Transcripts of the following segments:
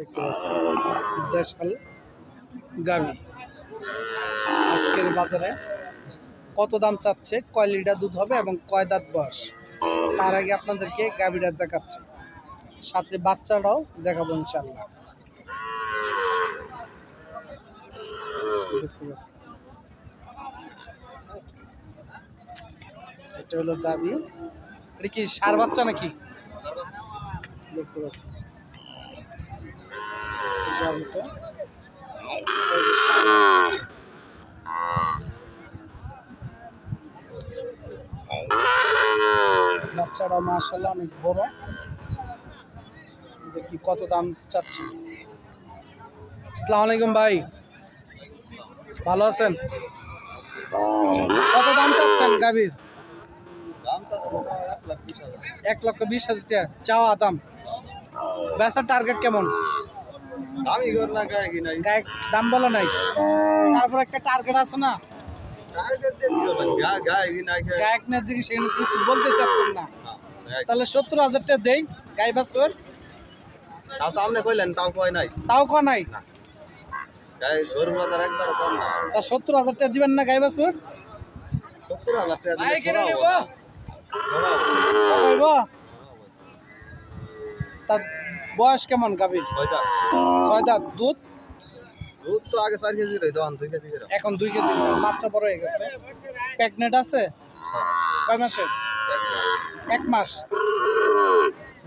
দেখতে গাভি। আজকের বাজারে কত দাম চাচ্ছে, কয় লিটার দুধ হবে এবং কয় দাঁত বয়স? তার আগে আপনাদেরকে গাভিটা দেখাচ্ছে। সাথে বাচ্চাটাও দেখাবো ইনশাল্লাহ এটা হলো গাভি। এটা কি সার বাচ্চা নাকি? দেখতে পাচ্ছি গাভিটা এই যে ষাঁড় বাচ্চা। বাচ্চাটা মাশাল্লাহ অনেক বড়। দেখি কত দাম চাচ্ছি। আসসালামু আলাইকুম ভাই। ভালো আছেন? কত দাম চাচ্ছেন গাভীর? এক লক্ষ বিশ হাজার টাকা। চাওয়া দাম। বেচার টার্গেট কেমন? দামি ঘর না গায়ে কি নাই? গায়ে দাম বলা নাই। তারপর একটা টার্গেট আছে না? দিকে সেখানে কিছু বলতে চাচ্ছেন তাহলে সত্তর দেই গাই বাছর তাও তো আপনি কইলেন তাও কয় নাই। তাও ক নাই? তা সত্তর হাজার টাকা দিবেন না গাই বাছর সত্তর হাজার টাকা দিলে থোড়া কইব তা বয়স কেমন গাভীর? ছয় দাঁত। দুধ? দুধ তো আগে চার কেজি রই দুই কেজি এখন দুই কেজি বাচ্চা বড় হয়ে গেছে। প্রেগনেন্ট আছে? কয় মাসের? এক মাস।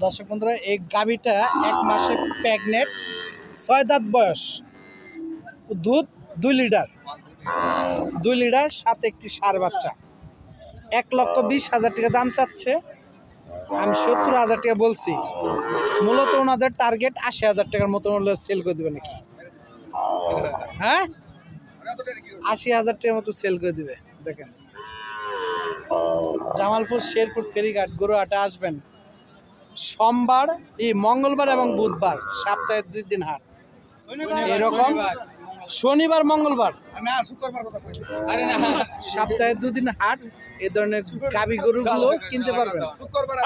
দর্শক বন্ধুরা এই গাভিটা এক মাসে প্রেগনেন্ট ছয় দাঁত বয়স। দুধ দুই লিটার। দুই লিটার সাথে একটি সার বাচ্চা। এক লক্ষ বিশ হাজার টাকা দাম চাচ্ছে। আমি সত্তর হাজার টাকা বলছি। মূলত ওনাদের টার্গেট আশি হাজার টাকার মতো হলে সেল করে দেবে নাকি? হ্যাঁ? আশি হাজার টাকার মতো সেল করে দিবে দেখেন। জামালপুর শেরপুর ফেরিঘাট গরুহাটে আসবেন। সোমবার এই মঙ্গলবার এবং বুধবার সপ্তাহে দুই দিন হাট। এরকম শনিবার মঙ্গলবার। আমি আর শুক্রবার কথা কইছি। সপ্তাহে দুদিন হাট এ ধরনের গাবি গরুগুলো কিনতে পারবেন। শুক্রবার